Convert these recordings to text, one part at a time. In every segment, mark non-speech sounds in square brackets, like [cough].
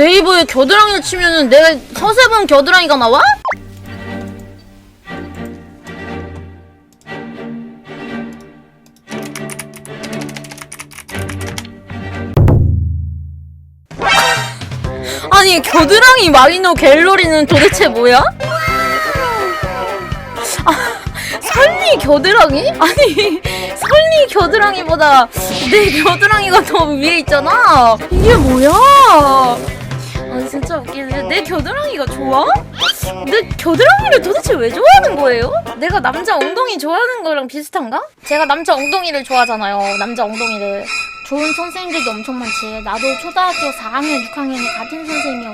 네이버에 겨드랑이를 치면은 내 서세 번 겨드랑이가 나와? 아니 겨드랑이 마리노 갤러리는 도대체 뭐야? 아, 설리 겨드랑이? 아니 설리 겨드랑이보다 내 겨드랑이가 더 위에 있잖아 이게 뭐야 아 진짜 웃기네 내 겨드랑이가 좋아? 내 겨드랑이를 도대체 왜 좋아하는 거예요? 내가 남자 엉덩이 좋아하는 거랑 비슷한가? 제가 남자 엉덩이를 좋아하잖아요 남자 엉덩이를. 좋은 선생님들도 엄청 많지. 나도 초등학교 4학년 6학년이 같은 선생님이요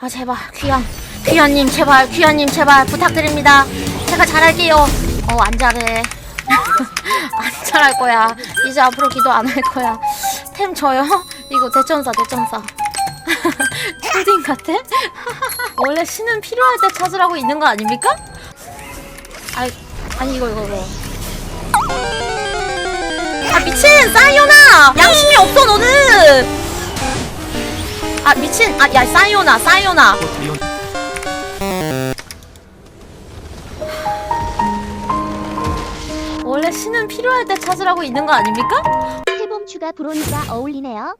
아 제발 귀한 귀한님 제발 귀한님 제발 부탁드립니다. 제가 잘할게요. 어 안 잘해. [laughs] 안 잘할 거야. 이제 앞으로 기도 안 할 거야. 템 줘요. 이거 대천사 대천사 [laughs] 초딩 같아? [laughs] 원래 신은 필요할 때 찾으라고 있는 거 아닙니까? 아니 아니 이거 이거 이거 아 미친 사이오나 양심이 없어 너는 아 미친 아야 사이오나 사이오나 원래 신은 필요할 때 찾으라고 있는 거 아닙니까? 해봄 추가 브론즈와 어울리네요.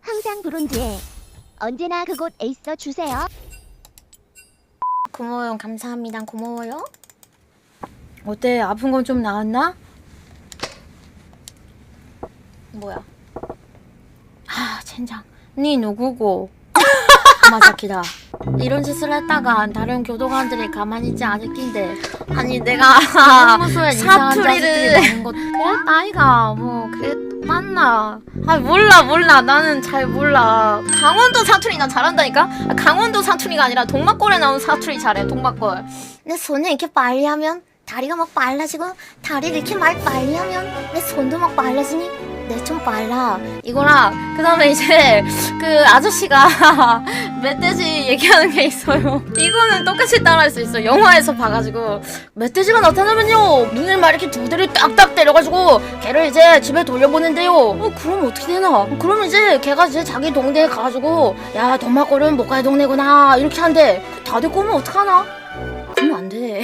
항상 브론즈에 언제나 그곳 에 있어 주세요. 고마워요. 감사합니다. 고마워요. 어때? 아픈 건 좀 나았나? 뭐야? 아 젠장. 니 누구고? [laughs] 마사키다. 이런 짓을 했다가 다른 교도관들이 가만히 있지 않을 낀데. 아니 내가 [laughs] 사투리를 그래 나이가 뭐 그래 맞나? 아 몰라 몰라. 나는 잘 몰라. 강원도 사투리 난 잘한다니까? 아, 강원도 사투리가 아니라 동막골에 나온 사투리 잘해 동막골. 내 손에 이렇게 빨리 하면 다리가 막 빨라지고 다리를 이렇게 막 빨리 하면 내 손도 막 빨라지니? 내 좀 빨라. 이거랑 그 다음에 이제 그 아저씨가 [laughs] 멧돼지 얘기하는 게 있어요. 이거는 똑같이 따라할 수 있어 영화에서 봐가지고. 멧돼지가 나타나면요. 눈을 막 이렇게 두 대를 딱딱 때려가지고 걔를 이제 집에 돌려보낸대요. 어 그럼 어떻게 되나? 어, 그럼 이제 걔가 이제 자기 동네에 가가지고 야 동막골은 못갈 동네구나. 이렇게 한대 다 데리고 오면 어떡하나? 그러면 안 돼.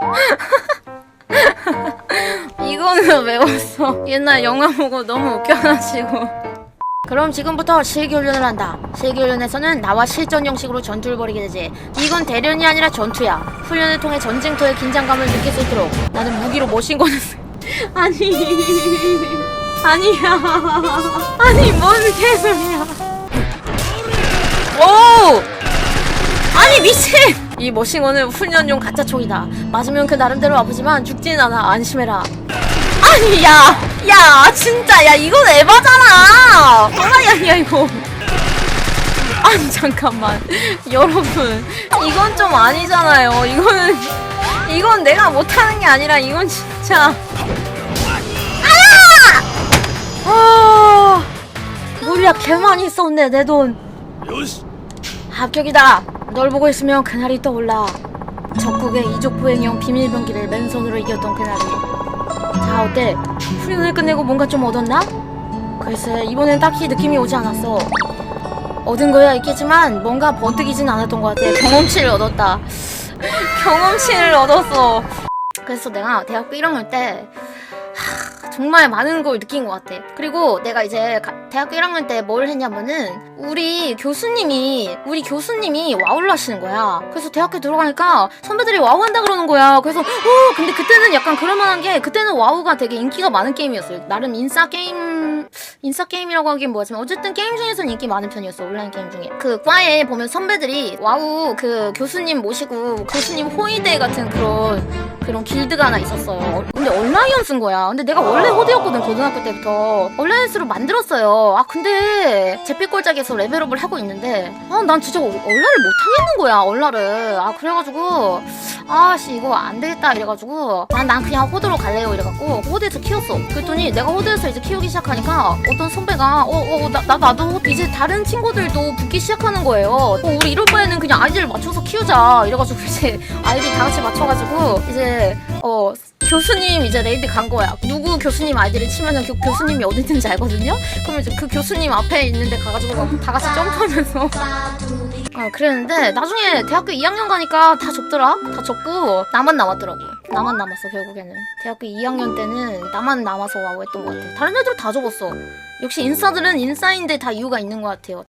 [laughs] 이거는 외웠어. 옛날 영화 보고 너무 웃겨가지고. 그럼 지금부터 실기훈련을 한다. 실기훈련에서는 나와 실전 형식으로 전투를 벌이게 되지. 이건 대련이 아니라 전투야. 훈련을 통해 전쟁터의 긴장감을 느낄 수 있도록 나는 무기로 머신건을 쓰... [laughs] 아니... 아니야... 아니 뭔 개소리야. 오! 아니 미친! 이 머신건은 훈련용 가짜 총이다. 맞으면 그 나름대로 아프지만 죽진 않아. 안심해라. 아니 야! 야 진짜 야 이건 에바잖아! 장난이 아니야 이거. 아니 잠깐만 [laughs] 여러분 이건 좀 아니잖아요. 이거는 이건 내가 못하는 게 아니라 이건 진짜 아! 아! 물약 개 많이 썼네 내 돈. 합격이다. 널 보고 있으면 그날이 떠올라. 적국의 이족 보행형 비밀병기를 맨손으로 이겼던 그날이. 자 어때? 훈련을 끝내고 뭔가 좀 얻었나? 글쎄 이번엔 딱히 느낌이 오지 않았어. 얻은 거야 있겠지만 뭔가 번뜩이진 않았던 것 같아. 경험치를 얻었다. [laughs] 경험치를 얻었어. 그래서 내가 대학교 1학년 때 하, 정말 많은 걸 느낀 것 같아. 그리고 내가 이제 가- 대학교 1학년 때 뭘 했냐면은 우리 교수님이 우리 교수님이 와우를 하시는 거야. 그래서 대학교 들어가니까 선배들이 와우 한다 그러는 거야. 그래서 어 근데 그때는 약간 그럴만한 게 그때는 와우가 되게 인기가 많은 게임이었어요. 나름 인싸 게임 인싸 게임이라고 하긴 뭐하지만 어쨌든 게임 중에서는 인기 많은 편이었어 온라인 게임 중에. 그 과에 보면 선배들이 와우 그 교수님 모시고 교수님 호위대 같은 그런 그런 길드가 하나 있었어요. 근데 얼라이언스인 거야. 근데 내가 원래 호드였거든 고등학교 때부터. 얼라이언스로 만들었어요. 아 근데 제피골짜기에서 레벨업을 하고 있는데 아 난 진짜 얼라를 못 하겠는 거야 얼라를. 아 그래가지고 아씨 이거 안 되겠다 이래가지고 난, 난 그냥 호드로 갈래요 이래갖고 호드에서 키웠어. 그랬더니 내가 호드에서 이제 키우기 시작하니까 어떤 선배가 어어 나, 나 나도 이제 다른 친구들도 붙기 시작하는 거예요. 어, 우리 이럴 바에는 그냥 아이디를 맞춰서 키우자 이래가지고 이제 아이디 다 같이 맞춰가지고 이제 어 교수님 이제 레이드 간 거야. 누구 교수님 아이디를 치면은 그 교수님이 어디 있는지 알거든요. 그러면 이제 그 교수님 앞에 있는데 가가지고 다 같이 점프하면서 [laughs] 아 그랬는데 나중에 대학교 2학년 가니까 다 적더라. 다 적고 나만 남았더라고. 나만 남았어 결국에는. 대학교 2학년 때는 나만 남아서 와우 했던 것 같아. 다른 애들 다 적었어. 역시 인싸들은 인싸인데 다 이유가 있는 것 같아요.